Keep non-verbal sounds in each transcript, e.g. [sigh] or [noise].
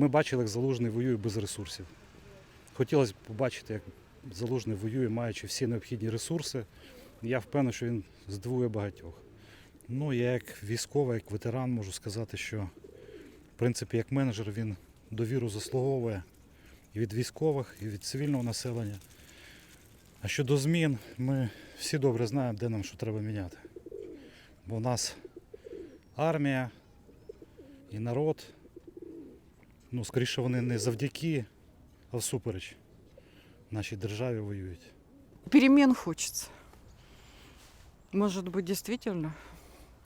Ми бачили, як Залужний воює без ресурсів. Хотілося б побачити, як Залужний воює, маючи всі необхідні ресурси. Я впевнений, що він здивує багатьох. Ну, я як військовий, як ветеран можу сказати, що в принципі як менеджер він довіру заслуговує і від військових, і від цивільного населення. А щодо змін, ми всі добре знаємо, де нам що треба міняти. Бо в нас армія і народ, ну, скоріше, вони не завдяки, а всупереч нашій державі воюють. Перемен хочется. Может быть, действительно.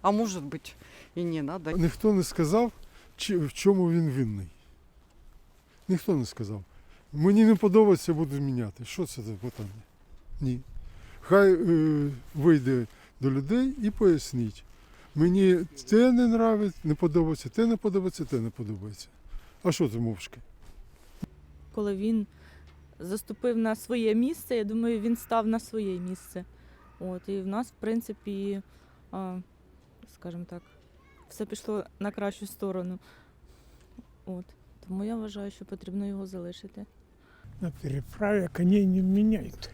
А может быть, и не надо. Ніхто не сказав, чи, в чому він винний. Ніхто не сказав. Мені не подобається, буду міняти. Що це за питання? Ні. Хай е, вийде до людей і поясніть. Мені те не нравиться, не подобається, те не подобається, те не подобається. А що це мовчки? коли він заступив на своє місце, я думаю, він став на своє місце. От, і в нас, в принципі, скажімо так, все пішло на кращу сторону. От. Тому я вважаю, що потрібно його залишити. На переправе коней не меняют.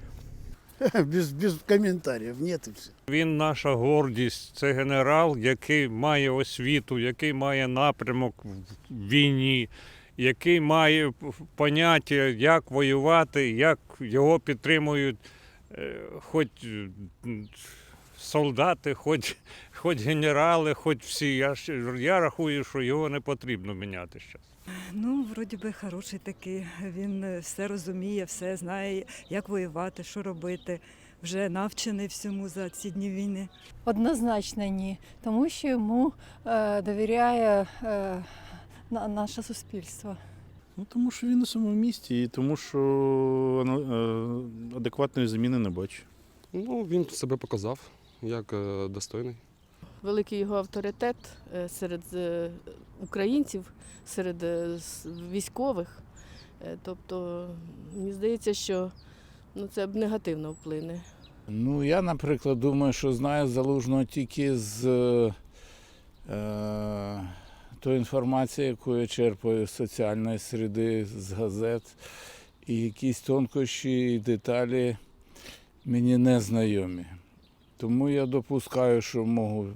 [laughs] Без, без коментарів. нет і все. Він наша гордість, це генерал, який має освіту, який має напрямок в війні, який має поняття, як воювати, як його підтримують е, хоч солдати, хоч, хоч генерали, хоч всі. Я, я рахую, що його не потрібно міняти зараз. Ну, вроді би, хороший такий. Він е, все розуміє, все знає, як воювати, що робити. Вже навчений всьому за ці дні війни. Однозначно ні, тому що йому е, довіряє е, на- наше суспільство. Ну, тому що він у своєму місті і тому, що е, адекватної заміни не бачу. Ну, він себе показав як е, достойний. великий його авторитет е, серед е, українців, серед військових. Тобто, мені здається, що ну, це б негативно вплине. Ну, я, наприклад, думаю, що знаю залужного тільки з е, тої інформації, яку я черпаю з соціальної середи, з газет. І якісь тонкощі і деталі мені не знайомі. Тому я допускаю, що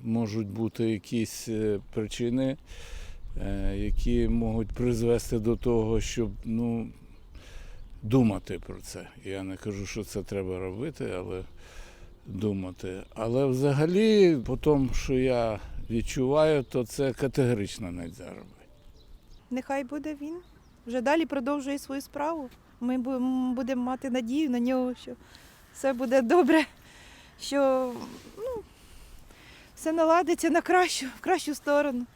можуть бути якісь е, причини, е, які можуть призвести до того, щоб ну, думати про це. Я не кажу, що це треба робити, але думати. Але взагалі, по тому, що я відчуваю, то це категорично не робити. Нехай буде він. Вже далі продовжує свою справу. Ми будемо мати надію на нього, що все буде добре, що ну, все наладиться на кращу, в кращу сторону.